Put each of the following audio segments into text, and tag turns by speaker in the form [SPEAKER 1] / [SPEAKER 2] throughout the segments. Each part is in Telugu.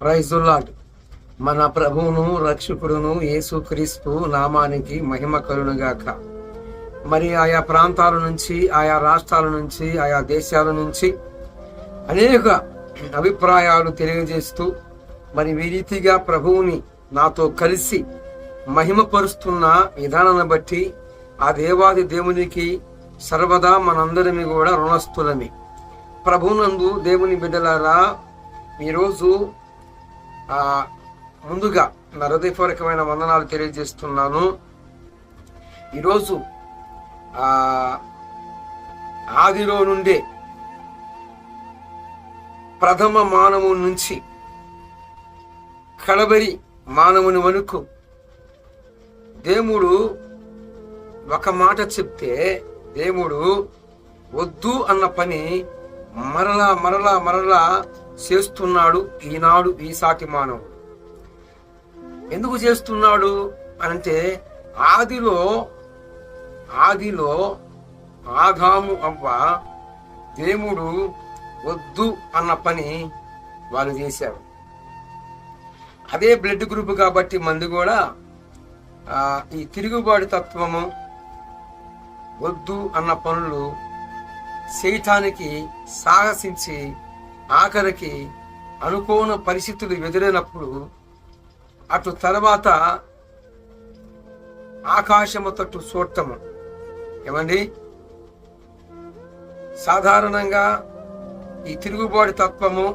[SPEAKER 1] ప్రైజుల్లాడ్ మన ప్రభువును రక్షకుడును యేసుక్రీస్తు నామానికి మహిమ కలుగుగాక మరి ఆయా ప్రాంతాల నుంచి ఆయా రాష్ట్రాల నుంచి ఆయా దేశాల నుంచి అనేక అభిప్రాయాలు తెలియజేస్తూ మరి ఈ రీతిగా ప్రభువుని నాతో కలిసి మహిమపరుస్తున్న విధానాన్ని బట్టి ఆ దేవాది దేవునికి సర్వదా మనందరిమి కూడా రుణస్థులమి. ప్రభునందు దేవుని బిడ్డలారా ఈరోజు ముందుగా నా హృదయపూర్వకమైన వందనాలు తెలియజేస్తున్నాను. ఈరోజు ఆదిలో నుండే ప్రథమ మానవు నుంచి కడబరి మానవుని వణుకు దేవుడు ఒక మాట చెప్తే దేవుడు వద్దు అన్న పని మరలా మరలా మరలా చేస్తున్నాడు ఈనాడు వీసాకి మానవుడు. ఎందుకు చేస్తున్నాడు అంటే ఆదిలో ఆదిలో ఆదాము అవ్వ దేవుడు వద్దు అన్న పని వాళ్ళు చేశారు. అదే బ్లడ్ గ్రూప్ కాబట్టి మంది కూడా ఈ తిరుగుబాటు తత్వము వద్దు అన్న పనులు చేయటానికి సాహసించి ఆఖరికి అనుకోని పరిస్థితులు ఎదురైనప్పుడు అటు తర్వాత ఆకాశము తట్టు చూడటము ఏమండి? సాధారణంగా ఈ తిరుగుబాటు తత్వము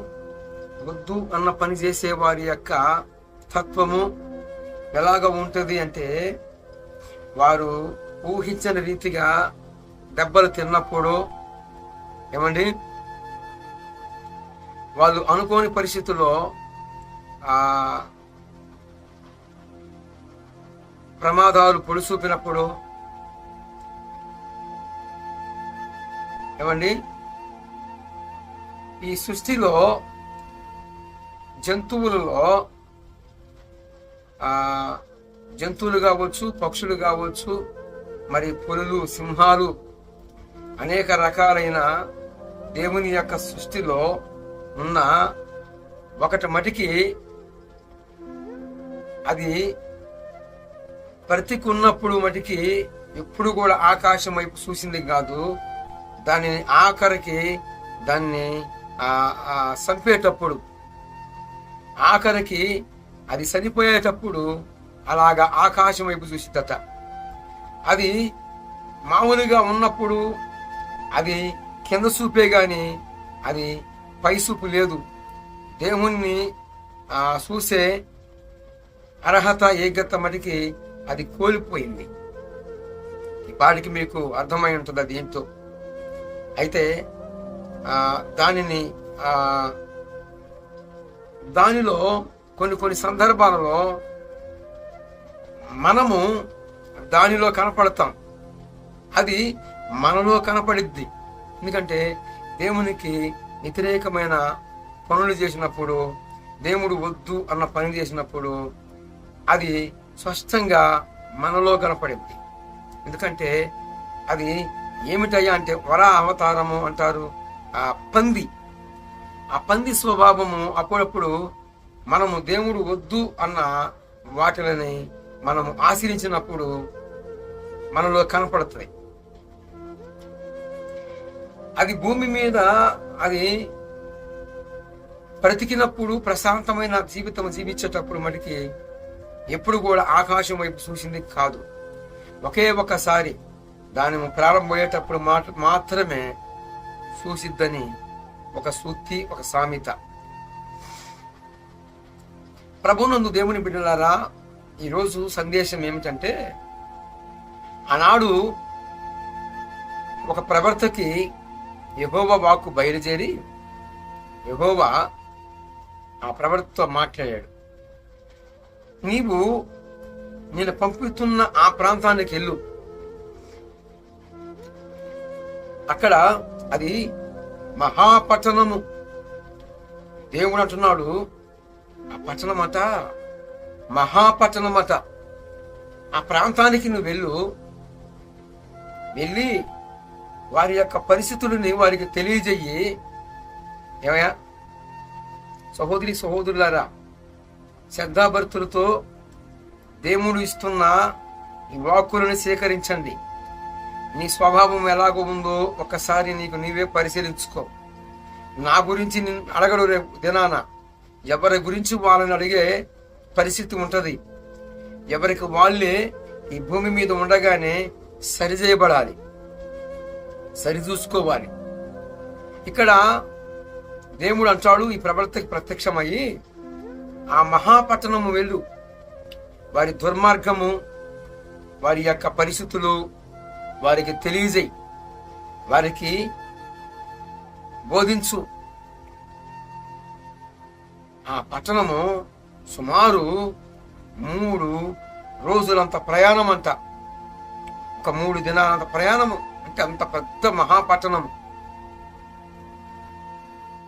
[SPEAKER 1] వద్దు అన్న పని చేసే వారి యొక్క తత్వము ఎలాగ ఉంటుంది అంటే వారు ఊహించని రీతిగా దెబ్బలు తిన్నప్పుడు ఏమండి? వాళ్ళు అనుకోని పరిస్థితుల్లో ప్రమాదాలు పొడిచూపినప్పుడు ఏమండి? ఈ సృష్టిలో జంతువులలో జంతువులు కావచ్చు పక్షులు కావచ్చు మరి పులులు సింహాలు అనేక రకాలైన దేవుని యొక్క సృష్టిలో ఉన్న ఒకటి మటికి అది బ్రతికున్నప్పుడు మటికి ఎప్పుడు కూడా ఆకాశం వైపు చూసింది కాదు. దాని ఆఖరికి దాన్ని చంపేటప్పుడు ఆఖరికి అది చనిపోయేటప్పుడు అలాగా ఆకాశం వైపు చూసిందట. అది మామూలుగా ఉన్నప్పుడు అది కింద చూపే గాని అది పైసూపు లేదు. దేవుణ్ణి చూసే అర్హత ఏగత మటుకి అది కోల్పోయింది. ఈ పాటికి మీకు అర్థమై ఉంటుంది అది ఏంటో అయితే దానిని దానిలో కొన్ని కొన్ని సందర్భాలలో మనము దానిలో కనపడతాం. అది మనలో కనపడిద్ది. ఎందుకంటే దేవునికి వ్యతిరేకమైన పనులు చేసినప్పుడు దేవుడు వద్దు అన్న పని చేసినప్పుడు అది స్పష్టంగా మనలో కనపడింది. ఎందుకంటే అది ఏమిటయ్యా అంటే వర అవతారము అంటారు. ఆ పంది ఆ పంది స్వభావము అప్పుడప్పుడు మనము దేవుడు వద్దు అన్న వాటిని మనము ఆశ్రయించినప్పుడు మనలో కనపడుతుంది. అది భూమి మీద అది బ్రతికినప్పుడు ప్రశాంతమైన జీవితం జీవించేటప్పుడు మనకి ఎప్పుడు కూడా ఆకాశం వైపు చూసింది కాదు. ఒకే ఒకసారి దాని ప్రారంభమయ్యేటప్పుడు మాట మాత్రమే చూసిద్దని ఒక సూక్తి ఒక సామెత. ప్రభునందు దేవుని బిడ్డలారా ఈరోజు సందేశం ఏమిటంటే ఆనాడు ఒక ప్రవర్తకి యహోవ వాక్కు బయలుదేరి యహోవా ఆ ప్రవర్తతో మాట్లాడాడు. నీవు నేను పంపుతున్న ఆ ప్రాంతానికి వెళ్ళు. అక్కడ అది మహాపట్టణము. దేవుడు అంటున్నాడు ఆ పట్టణమట మహాపట్టణమట ఆ ప్రాంతానికి నువ్వు వెళ్ళు. వెళ్ళి వారి యొక్క పరిస్థితులని వారికి తెలియజేయి. ఏమయ్యా? సహోదరి సహోదరులారా శ్రద్ధాభర్తులతో దేవుడు ఇస్తున్న ఈ వాక్కులను సేకరించండి నీ స్వభావం ఎలాగో ఉందో ఒక్కసారి నీకు నీవే పరిశీలించుకో. నా గురించి నిన్ను అడగడు రేపు దినాన. ఎవరి గురించి వాళ్ళని అడిగే పరిస్థితి ఉంటుంది. ఎవరికి వాళ్ళే ఈ భూమి మీద ఉండగానే సరిచేయబడాలి. సరిచూసుకోవాలి. ఇక్కడ దేవుడు అంటాడు ఈ ప్రవర్తకి ప్రత్యక్షమయ్యి ఆ మహాపట్టణము వెళ్ళు. వారి దుర్మార్గము వారి యొక్క పరిస్థితులు వారికి తెలియజేయి. వారికి బోధించు. ఆ పట్టణము సుమారు మూడు రోజులంత ప్రయాణం అంట ఒక మూడు దినాలంత ప్రయాణము. అంటే అంత పెద్ద మహాపట్టణం.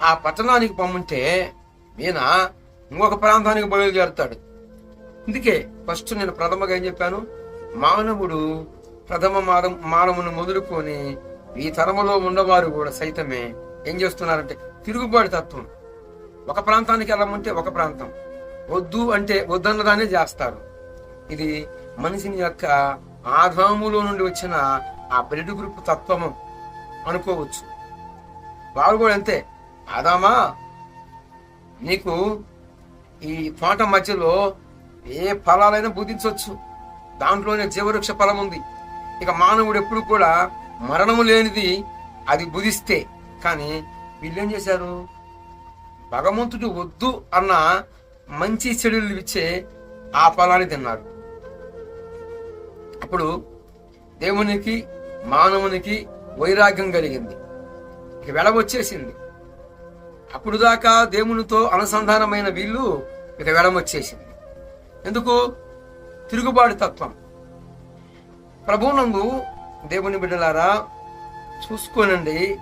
[SPEAKER 1] ఆ పట్టణానికి పంపుంటే ఈయన ఇంకొక ప్రాంతానికి బయలుదేరుతాడు. అందుకే ఫస్ట్ నేను ప్రథమగా ఏం చెప్పాను? మానవుడు ప్రథమ మారం మానవుని మొదలుకొని ఈ తరములో ఉన్నవారు కూడా సైతమే ఏం చేస్తున్నారంటే తిరుగుబాటు తత్వం. ఒక ప్రాంతానికి వెళ్ళమంటే ఒక ప్రాంతం. వద్దు అంటే వద్దన్నదానే చేస్తారు. ఇది మనిషిని యొక్క ఆధాములో నుండి వచ్చిన ఆ బ్లడ్ గ్రూప్ తత్వము అనుకోవచ్చు. వారు కూడా అంతే. ఆదామా నీకు ఈ తోట మధ్యలో ఏ ఫలాలైనా బుధించవచ్చు. దాంట్లోనే జీవవృక్ష ఫలం ఉంది. ఇక మానవుడు ఎప్పుడు కూడా మరణము లేనిది అది బుధిస్తే. కానీ వీళ్ళేం చేశారు? భగవంతుడు వద్దు అన్న మంచి చెడులు ఇచ్చే ఆ ఫలాన్ని తిన్నారు. అప్పుడు దేవునికి మానవునికి వైరాగ్యం కలిగింది. ఇక వెడవచ్చేసింది అప్పుడు దాకా దేవునితో అనుసంధానమైన వీళ్ళు ఇక వెడమొచ్చేసింది ఎందుకు? తిరుగుబాటు తత్వం. ప్రభునందు దేవుని బిడ్డలారా చూసుకోనండి.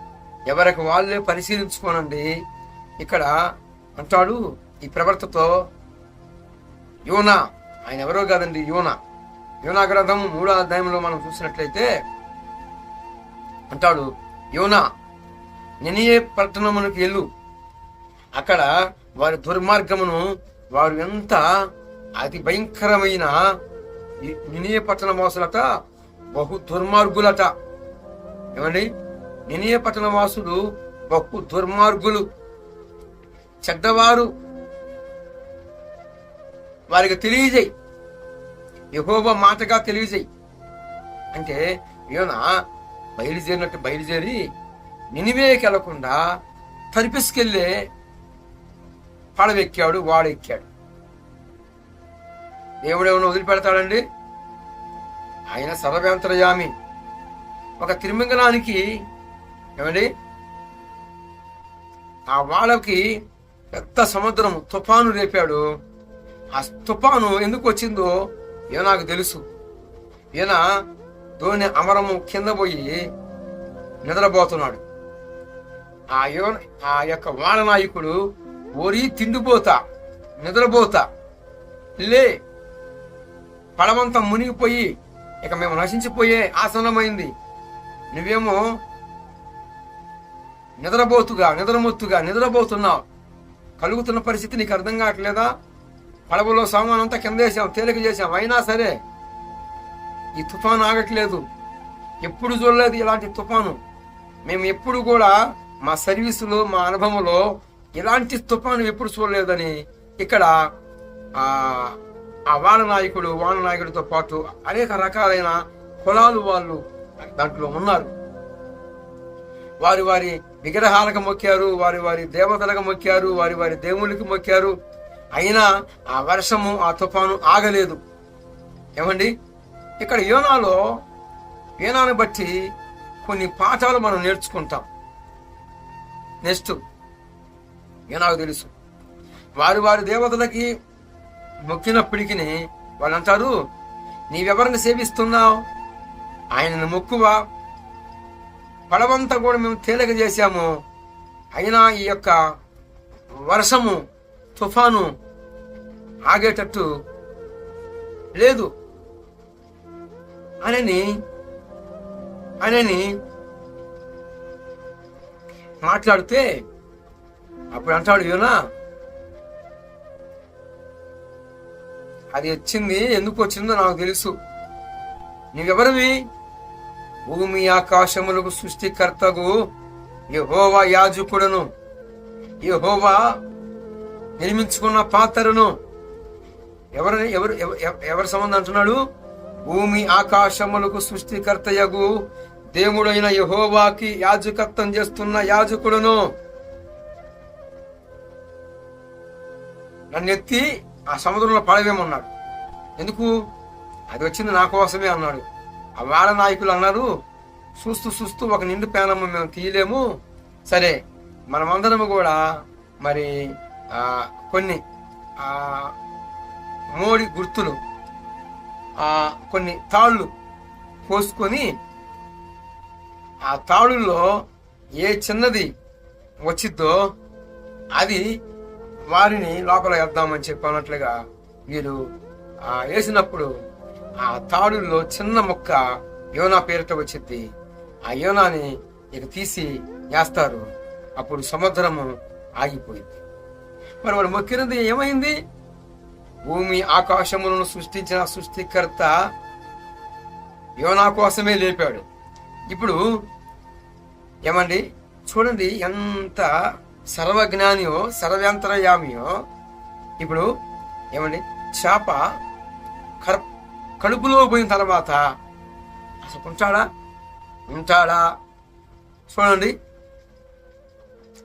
[SPEAKER 1] ఎవరికి వాళ్ళే పరిశీలించుకోనండి. ఇక్కడ అంటాడు ఈ ప్రవర్తతో యోనా. ఆయన ఎవరో కాదండి యోనా. యోనా గ్రంథము మూడో అధ్యాయంలో మనం చూసినట్లయితే అంటాడు యోనా నినియే పట్టణమునకు వెళ్ళు. అక్కడ వారి దుర్మార్గమును వారు ఎంత అతి భయంకరమైన నినియ పట్టణ వాసులట బహు దుర్మార్గులట. ఏమండి? నినియ పట్టణ వాసులు బహు దుర్మార్గులు. చెడ్డవారు. వారికి తెలియజేయి. యహోవ మాటగా తెలియజేయి. అంటే యోన బయలుదేరినట్టు బయలుదేరి నినివేకి వెళ్ళకుండా తరిపిసుకెళ్ళే పడవెక్కాడు వాడెక్కాడు. దేవుడు ఏమైనా వదిలిపెడతాడండి? ఆయన సర్వేంతరయామి ఒక తిరుమింగలానికి ఏమండి? ఆ వాళ్ళకి పెద్ద సముద్రం తుఫాను రేపాడు. ఆ తుఫాను ఎందుకు వచ్చిందో ఏ నాకు తెలుసు? ఈయన ధోని అమరము కింద పోయి నిద్రపోతున్నాడు. ఆ యో ఆ యొక్క వాన నాయకుడు ఓరి తిండిపోతా నిద్రపోతా. లే పడవంతా మునిగిపోయి ఇక మేము నశించిపోయే ఆసనమైంది. నువ్వేమో నిద్రపోతుగా నిద్రమొత్తుగా నిద్రపోతున్నావు. కలుగుతున్న పరిస్థితి నీకు అర్థం కావట్లేదా? పడవలో సామాన్ అంతా కింద వేసాం తేలిక చేసాం. అయినా సరే ఈ తుఫాను ఆగట్లేదు. ఎప్పుడు చూడలేదు ఇలాంటి తుఫాను. మేము ఎప్పుడు కూడా మా సర్వీసులో మా అనుభవంలో ఇలాంటి తుఫాను ఎప్పుడు చూడలేదని ఇక్కడ ఆ వాన నాయకుడు వాన నాయకుడితో పాటు అనేక రకాలైన కులాలు వాళ్ళు దాంట్లో ఉన్నారు. వారి వారి విగ్రహాలకు మొక్కారు వారి వారి దేవతలకు మొక్కారు వారి వారి దేవుళ్ళకి మొక్కారు. అయినా ఆ వర్షము ఆ తుఫాను ఆగలేదు. ఏమండి? ఇక్కడ యోనాలో యోనాను బట్టి కొన్ని పాఠాలు మనం నేర్చుకుంటాం. నెక్స్ట్ యోనాకు తెలుసు. వారి వారి దేవతలకి మొక్కినప్పటికీ వాళ్ళు అంటారు నీవెవరిని సేవిస్తున్నావు? ఆయనను మొక్కువా? పడవంతా కూడా మేము తేలిక చేశాము అయినా ఈ యొక్క వర్షము తుఫాను ఆగేటట్టు లేదు. అనని అనని మాట్లాడితే అప్పుడు అంటాడు యోనా అది వచ్చింది ఎందుకు వచ్చిందో నాకు తెలుసు. నీవెవరివి భూమి ఆకాశములకు సృష్టికర్తకు యహోవా యాజకుడను. యహోవా నిర్మించుకున్న పాత్రను ఎవరు ఎవరు ఎవ- ఎవరి సంబంధం అంటున్నాడు? భూమి ఆకాశములకు సృష్టికర్తయగు దేవుడైన యహోవాకి యాజకత్వం చేస్తున్న యాజకుడును. నన్నెత్తి ఆ సముద్రంలో పడవేమన్నాడు ఎందుకు? అది వచ్చింది నా కోసమే అన్నాడు. ఆ వాళ్ళ నాయకులు అన్నారు చూస్తూ చూస్తూ ఒక నిండు పేనమ్మ మేము తీయలేము. సరే మనమందరము కూడా మరి కొన్ని మోడి గుర్తులు కొన్ని తాళ్ళు పోసుకొని ఆ తాడుల్లో ఏ చిన్నది వచ్చిద్దో అది వారిని లోపల వేద్దామని చెప్పి అన్నట్లుగా వీరు వేసినప్పుడు ఆ తాడుల్లో చిన్న ముక్క యోనా పేరిట వచ్చింది ఆ యోనాని ఇక తీసి వేస్తారు. అప్పుడు సముద్రము ఆగిపోయింది. మరి వాడు మొక్కినది ఏమైంది? భూమి ఆకాశములను సృష్టించిన సృష్టికర్త యోనా కోసమే లేపాడు. ఇప్పుడు ఏమండి? చూడండి ఎంత సర్వజ్ఞానియో సర్వంతరయామియో ఇప్పుడు ఏమండి? చేప కర కడుపులో పోయిన తర్వాత అసలు ఉంటాడా ఉంటాడా చూడండి.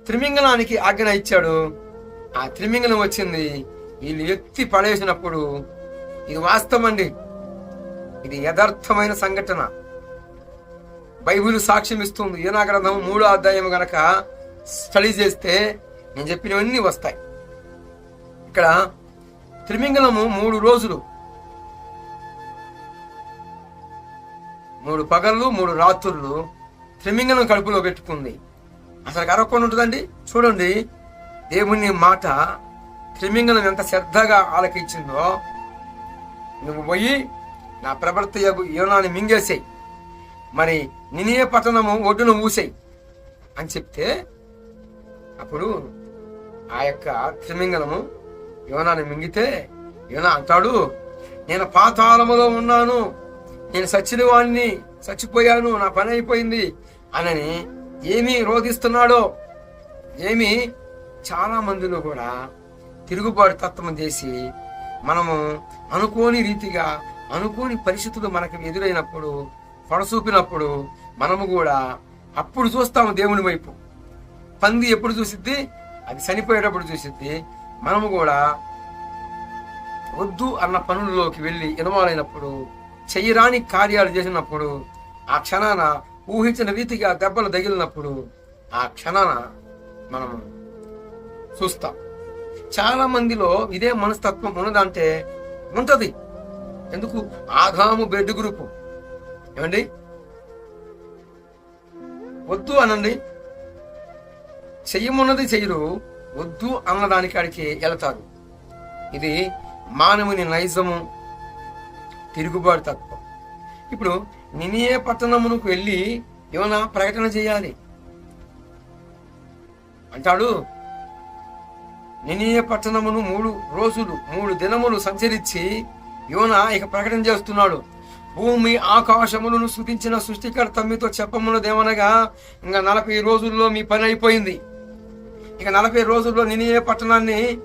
[SPEAKER 1] త్రిమింగళానికి ఆజ్ఞ ఇచ్చాడు. ఆ త్రిమింగళం వచ్చింది. వీళ్ళు ఎత్తి పడేసినప్పుడు ఇది వాస్తవం అండి ఇది యథార్థమైన సంఘటన. బైబిల్ సాక్ష్యం ఇస్తుంది. ఈనాగ్రంథం మూడో అధ్యాయం గనక స్టడీ చేస్తే నేను చెప్పినవన్నీ వస్తాయి. ఇక్కడ త్రిమింగళము మూడు రోజులు. మూడు పగళ్ళు మూడు రాత్రులు త్రిమింగళం కడుపులో పెట్టుకుంది. అసలు అరవకుండా ఉంటుందండి? చూడండి. దేవుని మాట త్రిమింగళం ఎంత శ్రద్ధగా ఆలకించిందో నువ్వు పోయి నా ప్రవర్త యోనాన్ని మింగేసేయి. మరి నినే పట్టణము ఒడ్డున మూసేయి అని చెప్తే అప్పుడు ఆ యొక్క త్రిమింగళము యోనాన్ని మింగితే యోనా అంటాడు నేను పాతాళములో ఉన్నాను నేను సచ్చిన వాడిని చచ్చిపోయాను నా పని అయిపోయింది అనని ఏమి రోధిస్తున్నాడో ఏమి చాలా మందిలో కూడా తిరుగుబాటు తత్వం చేసి మనము అనుకోని రీతిగా అనుకోని పరిస్థితులు మనకు ఎదురైనప్పుడు పడసూపినప్పుడు మనము కూడా అప్పుడు చూస్తాము దేవుని వైపు. పంది ఎప్పుడు చూసిద్ది? అది చనిపోయేటప్పుడు చూసిద్ది. మనము కూడా వద్దు అన్న పనుల్లోకి వెళ్ళి ఇన్వాల్వ్ చెయ్యరాని కార్యాలు చేసినప్పుడు ఆ క్షణాన ఊహించిన రీతిగా దెబ్బలు తగిలినప్పుడు ఆ క్షణాన మనము చూస్తాం. చాలా మందిలో ఇదే మనస్తత్వం ఉన్నదంటే ఉంటది. ఎందుకు? ఆగాము బెడ్ గ్రూపు. ఏమండి? వద్దు అనండి. చెయ్యమున్నది చెయ్యరు వద్దు అన్నదానికి అడికి వెళతారు ఇది మానవుని నైజము తిరుగుబాటు తత్వం. ఇప్పుడు నినియే పట్టణమునకు వెళ్ళి ఏమైనా ప్రకటన చేయాలి? అంటాడు నినీయ పట్టణమును మూడు రోజులు మూడు దినములు సంచరించి యోన ఇక ప్రకటన చేస్తున్నాడు. భూమి ఆకాశములను సృతించిన సృష్టికర్త మీతో చెప్పమున్నదేమనగా ఇంకా నలభై రోజుల్లో మీ పని అయిపోయింది. ఇక నలభై రోజుల్లో నినియే పట్టణాన్ని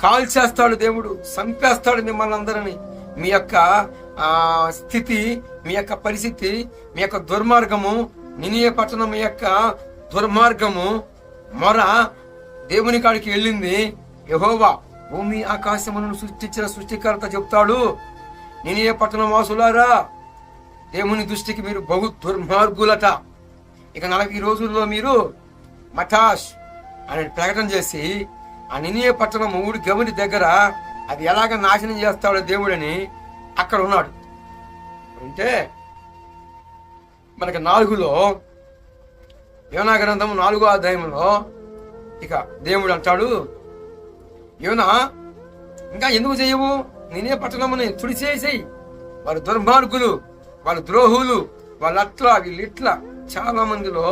[SPEAKER 1] కాల్చేస్తాడు దేవుడు చంపేస్తాడు మిమ్మల్ని అందరిని. మీ యొక్క స్థితి మీ యొక్క పరిస్థితి మీ యొక్క దుర్మార్గము నినియే పట్టణం యొక్క దుర్మార్గము మొర దేవుని కాడికి వెళ్ళింది. యహోవా భూమి ఆకాశములను సృష్టించిన సృష్టికర్త చెప్తాడు. నినియే పట్టణం వాసులారా? దేవుని దృష్టికి మీరు బహు దుర్మార్గులట. ఇక నలభై రోజుల్లో మీరు మఠాష్ అనే ప్రకటన చేసి ఆ నినియ పట్టణం ఊడి గమని దగ్గర అది ఎలాగ నాశనం చేస్తాడో దేవుడని అక్కడ ఉన్నాడు. అంటే మనకి నాలుగులో యోనా గ్రంథం నాలుగో అధ్యాయంలో ఇక దేవుడు అంటాడు యోనా ఇంకా ఎందుకు చేయవు? నేనే పట్టణముని తుడిచేసేయి. వారు దుర్మార్గులు వాళ్ళు ద్రోహులు వాళ్ళు అట్లా వీళ్ళు ఇట్లా చాలా మందిలో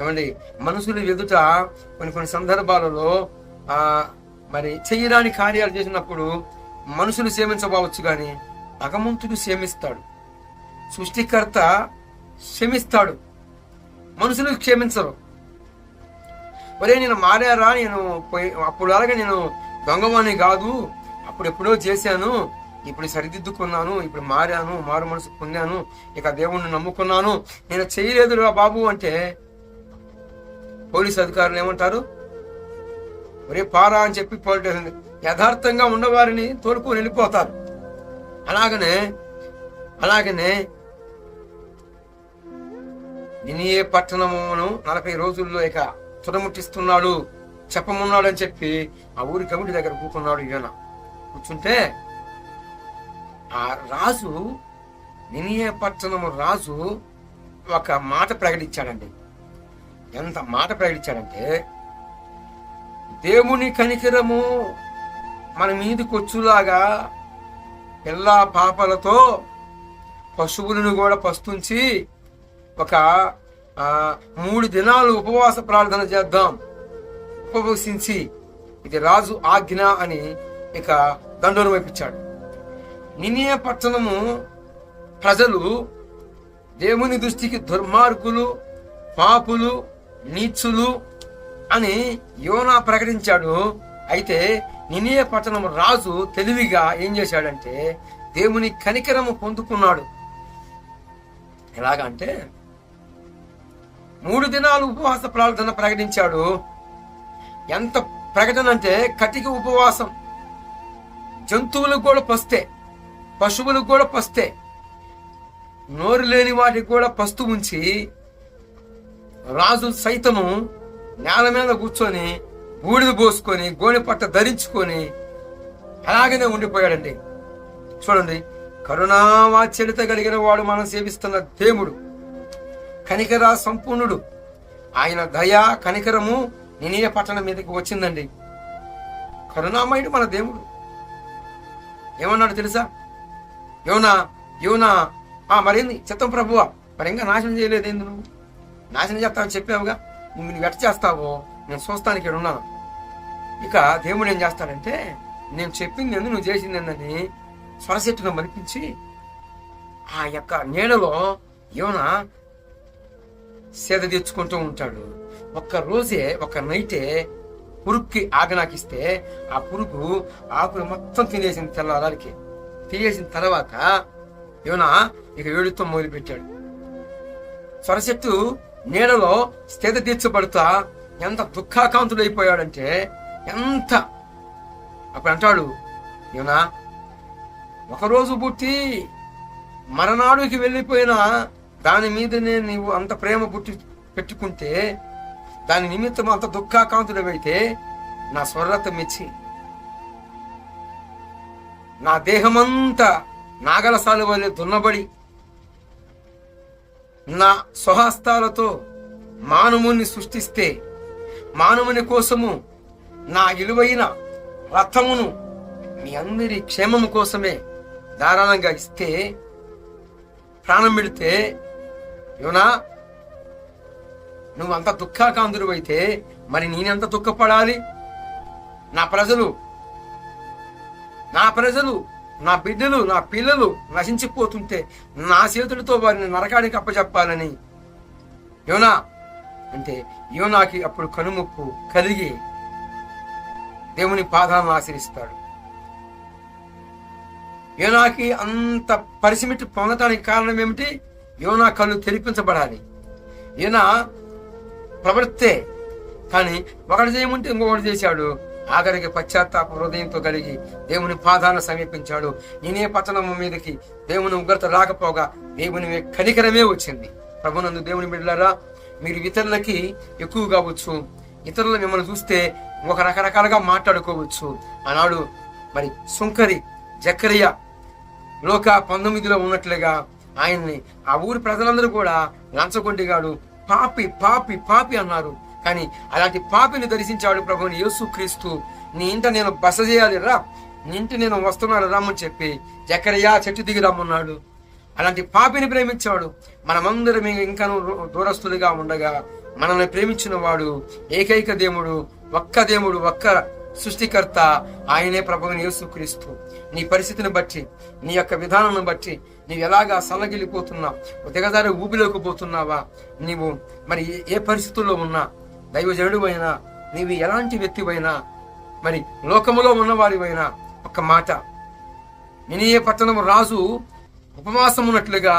[SPEAKER 1] ఏమండి మనుషులు ఎదుట కొన్ని కొన్ని సందర్భాలలో మరి చేయడానికి కార్యాలు చేసినప్పుడు మనుషులు సేమించబోవచ్చు కానీ అగమంతుడు సేమిస్తాడు సృష్టికర్త క్షమిస్తాడు. మనుషులు క్షమించరు. ఒరే నేను మారారా? నేను పోయి- అప్పుడు అలాగే నేను దొంగవాణి కాదు. అప్పుడు ఎప్పుడో చేశాను. ఇప్పుడు సరిదిద్దుకున్నాను. ఇప్పుడు మారాను. మారు మనసు పొందాను. ఇక దేవుణ్ణి నమ్ముకున్నాను. నేను చేయలేదురా బాబు అంటే పోలీస్ అధికారులు ఏమంటారు? ఒరే పారా అని చెప్పి పోలీస్ యథార్థంగా ఉన్నవారిని తోలుకొని వెళ్ళిపోతారు. అలాగనే అలాగనే నినియే పట్టణమును నలభై రోజుల్లో ఇక తుదముట్టిస్తున్నాడు చెప్పమున్నాడు అని చెప్పి ఆ ఊరి కమిటీ దగ్గర కూర్చున్నాడు ఈయన. కూర్చుంటే ఆ రాజు నినియే పట్టణము రాజు ఒక మాట ప్రకటించాడండి. ఎంత మాట ప్రకటించాడంటే దేవుని కనికరము మన మీదకి వచ్చులాగా పిల్ల పాపలతో పశువులను కూడా పస్తుంచి ఒక మూడు దినాలు ఉపవాస ప్రార్థన చేద్దాం. ఉపవసించి ఇది రాజు ఆజ్ఞ అని ఇక దండోరు వైపించాడు నినే పట్టణము ప్రజలు దేవుని దృష్టికి దుర్మార్గులు పాపులు నీచులు అని యోనా ప్రకటించాడు. అయితే నినే పట్టణం రాజు తెలివిగా ఏం చేశాడంటే దేవుని కనికరము పొందుకున్నాడు. ఎలాగంటే మూడు దినాలు ఉపవాస ప్రార్థన ప్రకటించాడు. ఎంత ప్రకటన అంటే కటిక ఉపవాసం. జంతువులకు కూడా పస్తే పశువులకు కూడా పస్తే నోరు లేని వాటికి కూడా పస్తు ఉంచి రాజు సైతము నేల మీద కూర్చొని బూడిద పోసుకొని గోనె పట్ట ధరించుకొని అలాగనే ఉండిపోయాడండి. చూడండి కరుణావాచ్యత కలిగిన వాడు మనం సేవిస్తున్న దేవుడు. కనికర సంపూర్ణుడు. ఆయన దయ కనికరము నినియ పట్టణం మీదకి వచ్చిందండి. కరుణామయుడు మన దేవుడు. ఏమన్నాడు తెలుసా? యోనా యోనా ఆ మరేంది? చిత్తం ప్రభువా మరి ఇంకా నాశనం చేయలేదేంది నువ్వు? నాశనం చేస్తావని చెప్పావుగా నువ్వు నువ్వు ఎట్ట చేస్తావో? నేను చూస్తానికి ఇక్కడ ఉన్నాను. ఇక దేవుడు ఏం చేస్తాడంటే నేను చెప్పింది ఎందు నువ్వు చేసింది ఏందని స్వరశెట్టుగా మరిపించి ఆ యొక్క నీడలో యోన సేద తెచ్చుకుంటూ ఉంటాడు. ఒక్క రోజే ఒక నైటే పురుగుకి ఆగనాకిస్తే ఆ పురుగు ఆకులు మొత్తం తినేసింది తెల్లవారికి తినేసిన తర్వాత యోన ఇక ఏడుతో మొదలుపెట్టాడు సొరచెట్టు నీడలో స్థిత తీర్చబడుతా ఎంత దుఃఖాకాంతుడైపోయాడంటే ఎంత. అప్పుడు అంటాడు యోనా ఒకరోజు పుట్టి మరనాడుకి వెళ్ళిపోయినా దాని మీదనే నీవు అంత ప్రేమ పుట్టి పెట్టుకుంటే దాని నిమిత్తం అంత దుఃఖాకాంతుడవైతే నా స్వర్రత మెచ్చి నా దేహమంతా నాగలసాల వలె దున్నబడి నా స్వహస్తాలతో మానవుని సృష్టిస్తే మానవుని కోసము నా విలువైన రథమును మీ అందరి క్షేమము కోసమే ధారాళంగా ఇస్తే ప్రాణం పెడితే యోనా నువ్వు అంత దుఃఖాకాంతుడు అయితే మరి నేనెంత దుఃఖపడాలి? నా ప్రజలు నా ప్రజలు నా బిడ్డలు నా పిల్లలు నశించిపోతుంటే నా చేతులతో వారిని నరకానికి అప్పచెప్పాలని యోనా అంటే యోనాకి అప్పుడు కనుముప్పు కలిగి దేవుని పాదాలను ఆశ్రయిస్తాడు యోనాకి అంత పరిసిమిటి పొందటానికి కారణం ఏమిటి? యోనా కళ్ళు తెరిపించబడాలి. ఈయన ప్రవర్తే కానీ ఒకటి చేయమంటే ఇంకొకటి చేశాడు. ఆఖరికి పశ్చాత్తాప హృదయంతో కలిగి దేవుని పాదాలను సమీపించాడు. నేనే పట్టణము మీదకి దేవుని ఉగ్రత రాకపోగా దేవుని కనికరమే వచ్చింది. ప్రభునందు దేవుని బిడ్డలారా మీరు ఇతరులకి ఎక్కువ కావచ్చు ఇతరులు మిమ్మల్ని చూస్తే ఒక రకరకాలుగా మాట్లాడుకోవచ్చు. ఆనాడు మరి సుంకరి జకరియా లోక పంతొమ్మిదిలో ఉన్నట్లుగా ఆయన్ని ఆ ఊరి ప్రజలందరూ కూడా లంచగొండిగాడు పాపి పాపి పాపి అన్నారు. కానీ అలాంటి పాపిని దర్శించాడు ప్రభుని యేసు క్రీస్తు. నీ ఇంట నేను బస చేయాలి రా. నీ ఇంటి నేను వస్తున్నాను రమ్మని చెప్పి జకరయ్యా చెట్టు దిగి రమ్మన్నాడు. అలాంటి పాపిని ప్రేమించాడు. మనమందరం ఇంకా దూరస్తులుగా ఉండగా మనల్ని ప్రేమించిన వాడు ఏకైక దేవుడు ఒక్క దేవుడు ఒక్క సృష్టికర్త ఆయనే ప్రభుని యేసుక్రీస్తు నీ పరిస్థితిని బట్టి నీ యొక్క విధానాన్ని బట్టి నీవు ఎలాగా సల్లగిల్లిపోతున్నావు దిగజారి ఊపిలోకి పోతున్నావా? నీవు మరి ఏ- పరిస్థితుల్లో ఉన్నా దైవజనుడు అయినా నీవు ఎలాంటి వ్యక్తివైనా మరి లోకములో ఉన్నవారివైనా ఒక మాట. నినియే పట్టణం రాజు ఉపవాసం ఉన్నట్లుగా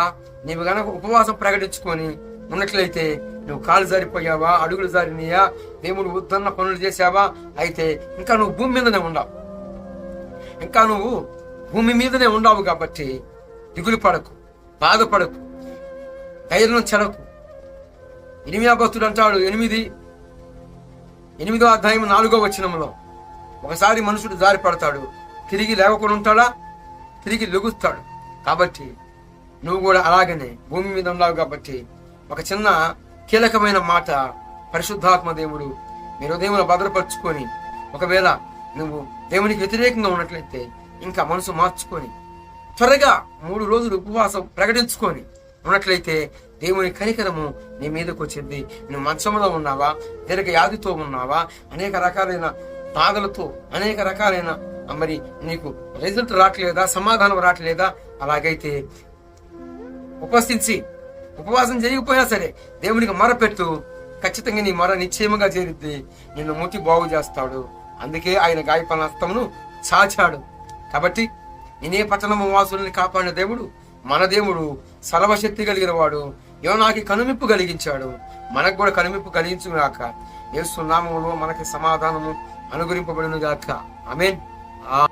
[SPEAKER 1] నీవు గనక ఉపవాసం ప్రకటించుకొని ఉన్నట్లయితే నువ్వు కాలు జారిపోయావా అడుగులు జారినాయా దేవుడు వద్దన్న పనులు చేశావా? అయితే ఇంకా నువ్వు భూమి మీదనే ఉండవు ఇంకా నువ్వు భూమి మీదనే ఉండవు కాబట్టి దిగులు పడకు బాధపడకు ధైర్యం చెడకు ఎనిమిదో భక్తుడు అంటాడు ఎనిమిది ఎనిమిదో అధ్యాయం నాలుగో వచనంలో ఒకసారి మనుషుడు దారి పడతాడు తిరిగి లేవకుండా ఉంటాడా? తిరిగి లెగుస్తాడు. కాబట్టి నువ్వు కూడా అలాగనే భూమి మీద ఉన్నావు కాబట్టి ఒక చిన్న కీలకమైన మాట పరిశుద్ధాత్మ దేవుడు మీరు దేవుని భద్రపరుచుకొని ఒకవేళ నువ్వు దేవునికి వ్యతిరేకంగా ఉన్నట్లయితే ఇంకా మనసు మార్చుకొని త్వరగా మూడు రోజులు ఉపవాసం ప్రకటించుకొని ఉన్నట్లయితే దేవుని కనికరము నీ మీదకి వచ్చింది. నువ్వు మంచంలో ఉన్నావా? దీర్ఘ వ్యాధితో ఉన్నావా? అనేక రకాలైన బాధలతో అనేక రకాలైన మరి నీకు రిజల్ట్ రావట్లేదా? సమాధానం రావట్లేదా? అలాగైతే ఉపస్థించి ఉపవాసం చేయకపోయినా సరే దేవునికి మొరపెట్టు. ఖచ్చితంగా నీ మొర నిశ్చయముగా చేరిద్ది. నిన్ను ముట్టి బాగు చేస్తాడు. అందుకే ఆయన గాయపన హస్తమును చాచాడు. కాబట్టి ఇనే పట్టణము వాసుల్ని కాపాడిన దేవుడు మన దేవుడు సర్వశక్తి కలిగిన వాడు యోనాకి కనుమిప్పు కలిగించాడు. మనకు కూడా కనుమిప్పు కలిగించుగాక. యేసు మనకి సమాధానము అనుగురింపబడును ఐ మీన్ ఆ